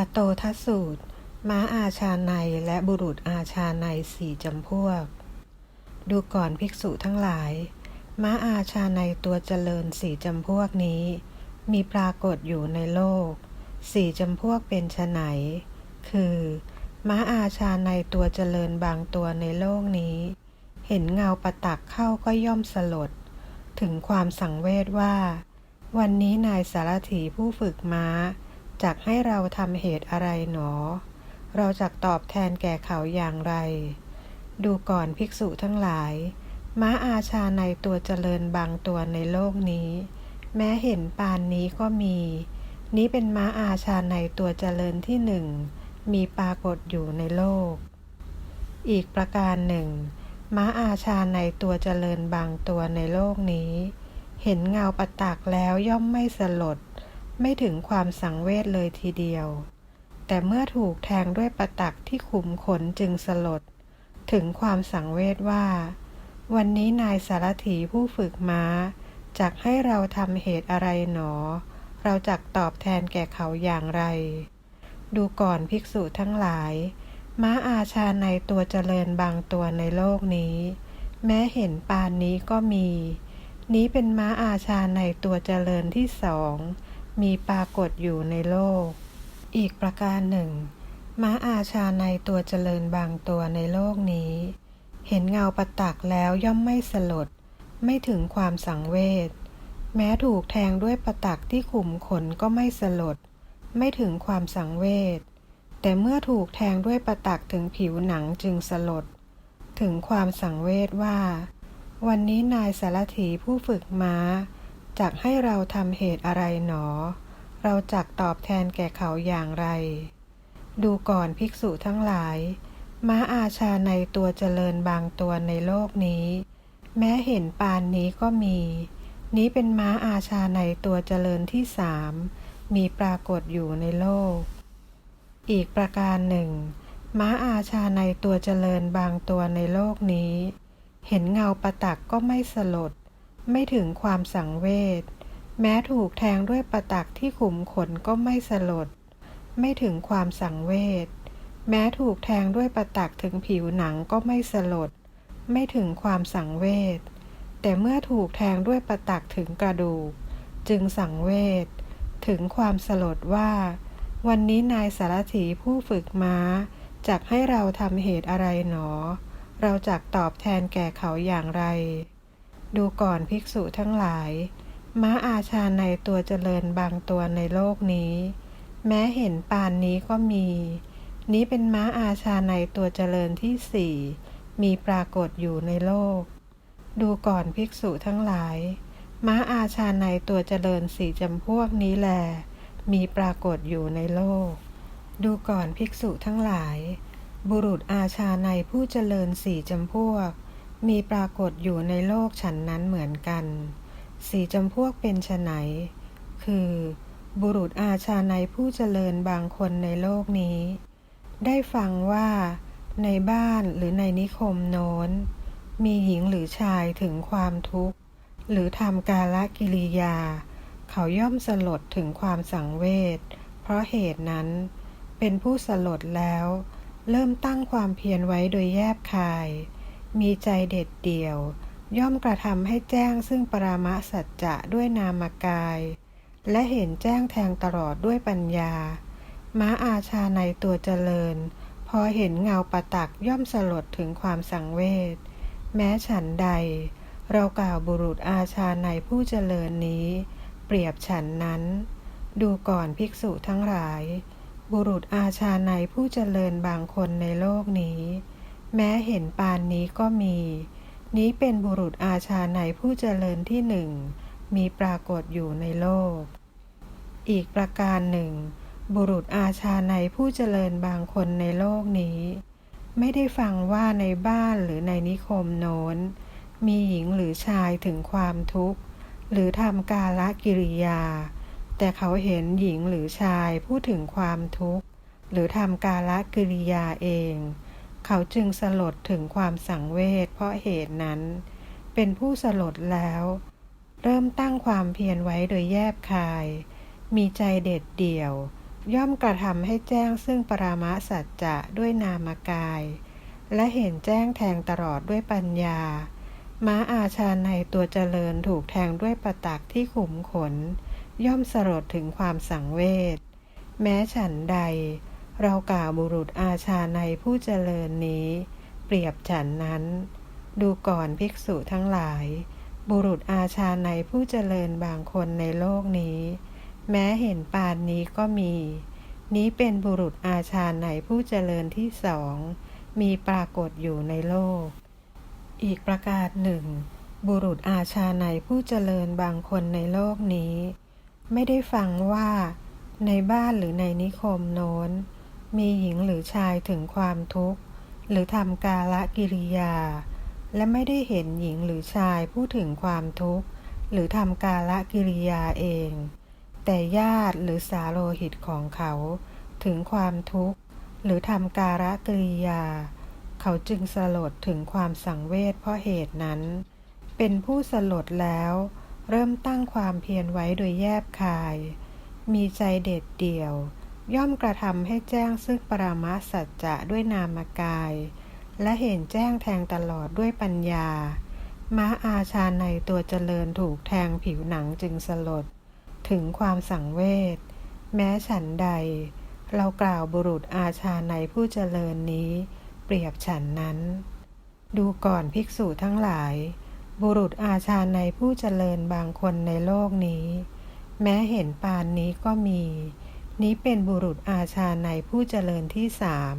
ปโตทสูตร ม้าอาชาในและบุรุษอาชาในสี่จำพวก ดูก่อนภิกษุทั้งหลาย ม้าอาชาในตัวเจริญสี่จำพวกนี้ มีปรากฏอยู่ในโลกสี่จำพวกเป็นไฉนคือ ม้าอาชาในตัวเจริญบางตัวในโลกนี้ เห็นเงาประตักเข้าก็ย่อมสลด ถึงความสังเวชว่า วันนี้นายสารถีผู้ฝึกม้า จักให้เราทำเหตุอะไรหนอ เราจักตอบแทนแก่เขาอย่างไร ดูก่อนภิกษุทั้งหลาย ม้าอาชาในตัวเจริญบางตัวในโลกนี้ แม้เห็นปานนี้ก็มี นี้เป็นม้าอาชาในตัวเจริญที่หนึ่ง มีปรากฏอยู่ในโลก อีกประการหนึ่ง ม้าอาชาในตัวเจริญบางตัวในโลกนี้ เห็นเงาประตักแล้วย่อมไม่สลด ไม่ถึงความสังเวชเลยทีเดียว แต่เมื่อถูกแทงด้วยประตักที่ขุมขนจึงสลด ถึงความสังเวชว่า วันนี้นายสารถีผู้ฝึกม้าจักให้เราทำเหตุอะไรหนอ เราจักตอบแทนแก่เขาอย่างไร ดูก่อนภิกษุทั้งหลาย ม้าอาชาในตัวเจริญบางตัวในโลกนี้ แม้เห็นปานนี้ก็มี นี้เป็นม้าอาชาในตัวเจริญที่สอง มีปรากฏอยู่ในโลก อีกประการหนึ่ง ม้าอาชาในตัวเจริญบางตัวในโลกนี้ เห็นเงาประตักแล้วย่อมไม่สลด ไม่ถึงความสังเวช แม้ถูกแทงด้วยประตักที่ขุมขนก็ไม่สลด ไม่ถึงความสังเวช แต่เมื่อถูกแทงด้วยประตักถึงผิวหนังจึงสลด ถึงความสังเวชว่า วันนี้นายสารถีผู้ฝึกม้า จักให้เราทำเหตุอะไรหนอ เราจักตอบแทนแก่เขาอย่างไร ดูก่อนภิกษุทั้งหลาย ม้าอาชาในตัวเจริญบางตัวในโลกนี้ แม้เห็นปานนี้ก็มี นี้เป็นม้าอาชาในตัวเจริญที่สามมีปรากฏอยู่ในโลก อีกประการหนึ่ง ม้าอาชาในตัวเจริญบางตัวในโลกนี้ เห็นเงาประตักก็ไม่สลด ไม่ถึงความสังเวช แม้ถูกแทงด้วยประตักที่ขุมขนก็ไม่สลด ไม่ถึงความสังเวช แม้ถูกแทงด้วยประตักถึงผิวหนังก็ไม่สลด ไม่ถึงความสังเวช แต่เมื่อถูกแทงด้วยประตักถึงกระดูก จึงสังเวช ถึงความสลดว่า วันนี้นายสารถีผู้ฝึกม้าจักให้เราทำเหตุอะไรหนอ เราจักตอบแทนแก่เขาอย่างไร ดูก่อนภิกษุทั้งหลาย ม้าอาชาในตัวเจริญบางตัวในโลกนี้ แม้เห็นปานนี้ก็มี นี้เป็นม้าอาชาในตัวเจริญที่สี่มีปรากฏอยู่ในโลก ดูก่อนภิกษุทั้งหลาย ม้าอาชาในตัวเจริญสี่จำพวกนี้แหลมีปรากฏอยู่ในโลก ดูก่อนภิกษุทั้งหลาย บุรุษอาชาในผู้เจริญสี่จำพวก มีปรากฏอยู่ในโลกฉันนั้นเหมือนกัน สีจำพวกเป็นไฉนคือ บุรุษอาชาในผู้เจริญบางคนในโลกนี้ ได้ฟังว่า ในบ้านหรือในนิคมโน้น มีหญิงหรือชายถึงความทุกข์ หรือทำกาลกิริยา เขาย่อมสลดถึงความสังเวชเพราะเหตุนั้น เป็นผู้สลดแล้ว เริ่มตั้งความเพียรไว้โดยแยบคาย มีใจเด็ดเดี่ยว ย่อมกระทำให้แจ้งซึ่งปรามสัจจะด้วยนามกาย และเห็นแจ้งแทงตลอดด้วยปัญญา ม้าอาชาในตัวเจริญ พอเห็นเงาประตักย่อมสลดถึงความสังเวชแม้ฉันใด เรากล่าวบุรุษอาชาในผู้เจริญนี้ เปรียบฉันนั้น ดูก่อนภิกษุทั้งหลาย บุรุษอาชาในผู้เจริญบางคนในโลกนี้ แม้เห็นปานนี้ก็มี นี้เป็นบุรุษอาชาในผู้เจริญที่หนึ่ง มีปรากฏอยู่ในโลก อีกประการหนึ่ง บุรุษอาชาในผู้เจริญบางคนในโลกนี้ ไม่ได้ฟังว่าในบ้านหรือในนิคมโน้น มีหญิงหรือชายถึงความทุกข์ หรือทำกาลกิริยา แต่เขาเห็นหญิงหรือชายพูดถึงความทุกข์ หรือทำกาลกิริยาเอง เขาจึงสลดถึงความสังเวชเพราะเหตุนั้น เป็นผู้สลดแล้ว เริ่มตั้งความเพียรไว้โดยแยบคาย มีใจเด็ดเดี่ยว ย่อมกระทำให้แจ้งซึ่งปรามะสัจจะด้วยนามกาย และเห็นแจ้งแทงตลอดด้วยปัญญา ม้าอาชาในตัวเจริญถูกแทงด้วยประตักที่ขุมขน ย่อมสลดถึงความสังเวชแม้ฉันใด เรากล่าวบุรุษอาชาในผู้เจริญนี้ เปรียบฉันนั้น ดูก่อนภิกษุทั้งหลาย บุรุษอาชาในผู้เจริญบางคนในโลกนี้ แม้เห็นปานนี้ก็มี นี้เป็นบุรุษอาชาในผู้เจริญที่สอง มีปรากฏอยู่ในโลก อีกประการหนึ่ง บุรุษอาชาในผู้เจริญบางคนในโลกนี้ ไม่ได้ฟังว่า ในบ้านหรือในนิคมโน้น มีหญิงหรือชายถึงความทุกข์ หรือทำกาละกิริยา และไม่ได้เห็นหญิงหรือชายผู้ถึงความทุกข์ หรือทำกาละกิริยาเอง แต่ญาติหรือสาโลหิตของเขา ถึงความทุกข์ หรือทำการะกิริยา เขาจึงสลดถึงความสังเวชเพราะเหตุนั้น เป็นผู้สลดแล้ว เริ่มตั้งความเพียรไว้โดยแยบคาย มีใจเด็ดเดี่ยว ย่อมกระทำให้แจ้งซึ่งปรามาสัจจะด้วยนามกาย และเห็นแจ้งแทงตลอดด้วยปัญญา ม้าอาชาในตัวเจริญถูกแทงผิวหนังจึงสลด ถึงความสังเวชแม้ฉันใด เรากล่าวบุรุษอาชาในผู้เจริญนี้ เปรียบฉันนั้น ดูก่อนภิกษุทั้งหลาย บุรุษอาชาในผู้เจริญบางคนในโลกนี้ แม้เห็นปานนี้ก็มี นี้เป็นบุรุษอาชาในผู้เจริญที่สาม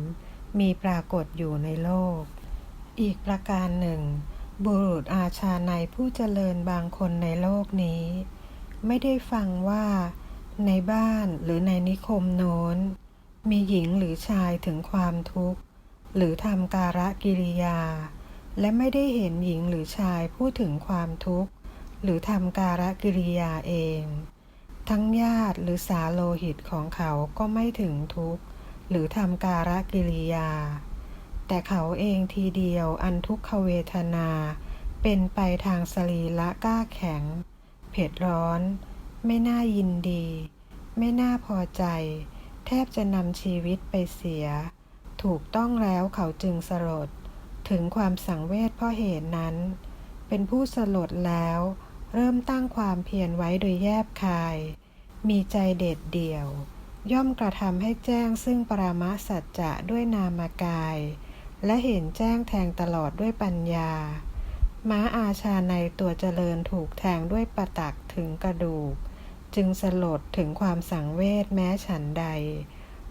มีปรากฏอยู่ในโลก อีกประการหนึ่ง บุรุษอาชาในผู้เจริญบางคนในโลกนี้ ไม่ได้ฟังว่า ในบ้านหรือในนิคมโน้น มีหญิงหรือชายถึงความทุกข์ หรือทำการะกิริยา และไม่ได้เห็นหญิงหรือชายพูดถึงความทุกข์ หรือทำการะกิริยาเอง ทั้งญาติหรือสาโลหิตของเขาก็ไม่ถึงทุกข์ หรือทำการะกิริยา แต่เขาเองทีเดียวอันทุกขเวทนา เป็นไปทางสรีละกล้าแข็ง เผ็ดร้อน ไม่น่ายินดี ไม่น่าพอใจ แทบจะนำชีวิตไปเสีย ถูกต้องแล้วเขาจึงสลดถึงความสังเวชเพราะเหตุนั้น เป็นผู้สลดแล้ว เริ่มตั้งความเพียรไว้โดยแยบคาย มีใจเด็ดเดี่ยว ย่อมกระทำให้แจ้งซึ่งปรามาสัจจะด้วยนามกาย และเห็นแจ้งแทงตลอดด้วยปัญญา ม้าอาชาในตัวเจริญถูกแทงด้วยประตักถึงกระดูก จึงสลดถึงความสังเวชแม้ฉันใด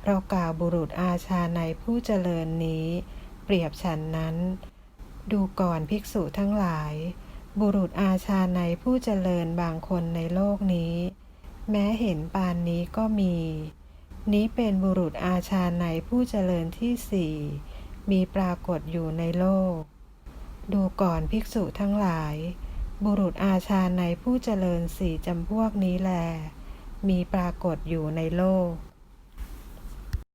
เรากล่าวบุรุษอาชาในผู้เจริญนี้ เปรียบฉันนั้น ดูก่อนภิกษุทั้งหลาย บุรุษอาชาในผู้เจริญบางคนในโลกนี้ แม้เห็นปานนี้ก็มี นี้เป็นบุรุษอาชาในผู้เจริญที่สี่มีปรากฏอยู่ในโลก ดูก่อนภิกษุทั้งหลาย บุรุษอาชาในผู้เจริญสี่จำพวกนี้แล มีปรากฏอยู่ในโลก